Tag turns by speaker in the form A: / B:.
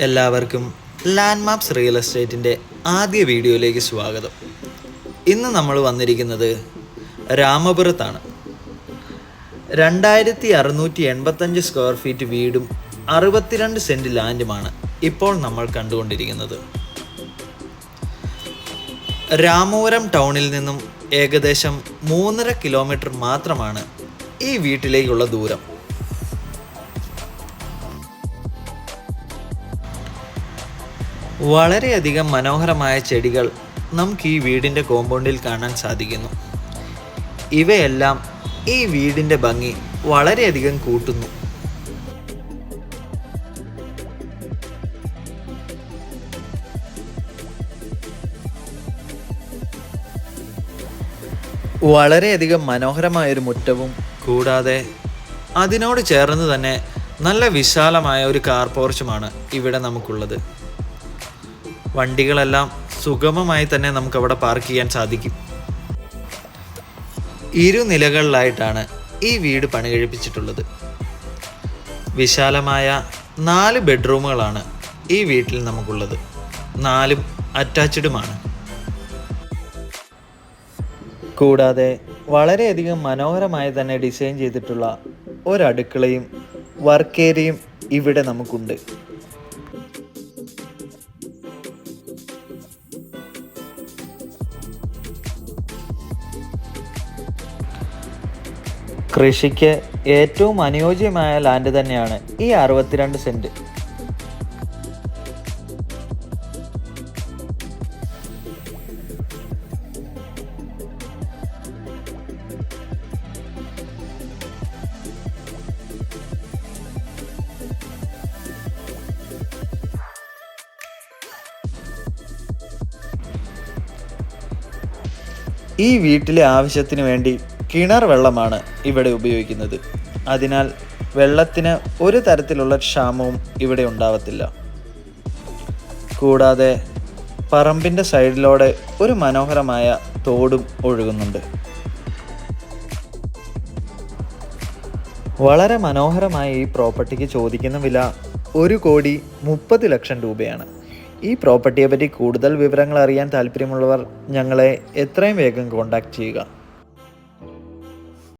A: എല്ലാവർക്കും land maps real എസ്റ്റേറ്റിന്റെ ആദ്യ വീഡിയോയിലേക്ക് സ്വാഗതം. ഇന്ന് നമ്മൾ വന്നിരിക്കുന്നത് രാമപുരത്താണ്. രണ്ടായിരത്തി അറുന്നൂറ്റി എൺപത്തഞ്ച് സ്ക്വയർ ഫീറ്റ് വീടും അറുപത്തിരണ്ട് സെന്റ് ലാൻഡുമാണ് ഇപ്പോൾ നമ്മൾ കണ്ടുകൊണ്ടിരിക്കുന്നത്. രാമപുരം ടൗണിൽ നിന്നും ഏകദേശം മൂന്നര കിലോമീറ്റർ മാത്രമാണ് ഈ വീട്ടിലേക്കുള്ള ദൂരം. വളരെയധികം മനോഹരമായ ചെടികൾ നമുക്ക് ഈ വീടിന്റെ കോമ്പൗണ്ടിൽ കാണാൻ സാധിക്കുന്നു. ഇവയെല്ലാം ഈ വീടിന്റെ ഭംഗി വളരെയധികം കൂട്ടുന്നു. വളരെയധികം മനോഹരമായൊരു മുറ്റവും കൂടാതെ അതിനോട് ചേർന്ന് തന്നെ നല്ല വിശാലമായ ഒരു കാർ പോർച്ചുമാണ് ഇവിടെ നമുക്കുള്ളത്. വണ്ടികളെല്ലാം സുഗമമായി തന്നെ നമുക്ക് അവിടെ പാർക്ക് ചെയ്യാൻ സാധിക്കും. ഇരു നിലകളിലായിട്ടാണ് ഈ വീട് പണി കഴിപ്പിച്ചിട്ടുള്ളത് വിശാലമായ നാല് ബെഡ്റൂമുകളാണ് ഈ വീട്ടിൽ നമുക്കുള്ളത്. നാലും അറ്റാച്ച്ഡുമാണ് കൂടാതെ വളരെയധികം മനോഹരമായി തന്നെ ഡിസൈൻ ചെയ്തിട്ടുള്ള ഒരടുക്കളയും വർക്ക് ഇവിടെ നമുക്കുണ്ട്. കൃഷിക്ക് ഏറ്റവും അനുയോജ്യമായ ലാൻഡ് തന്നെയാണ് ഈ അറുപത്തിരണ്ട് സെന്റ് ഈ വീട്ടിലെ ആവശ്യത്തിന് വേണ്ടി കിണർ വെള്ളമാണ് ഇവിടെ ഉപയോഗിക്കുന്നത്. അതിനാൽ വെള്ളത്തിന് ഒരു തരത്തിലുള്ള ക്ഷാമവും ഇവിടെ ഉണ്ടാവത്തില്ല. കൂടാതെ പറമ്പിന്റെ സൈഡിലൂടെ ഒരു മനോഹരമായ തോടും ഒഴുകുന്നുണ്ട്. വളരെ മനോഹരമായ ഈ പ്രോപ്പർട്ടിക്ക് ചോദിക്കുന്ന വില ഒരു കോടി മുപ്പത് ലക്ഷം രൂപയാണ്. ഈ പ്രോപ്പർട്ടിയെ പറ്റി കൂടുതൽ വിവരങ്ങൾ അറിയാൻ താല്പര്യമുള്ളവർ ഞങ്ങളെ എത്രയും വേഗം കോൺടാക്റ്റ് ചെയ്യുക.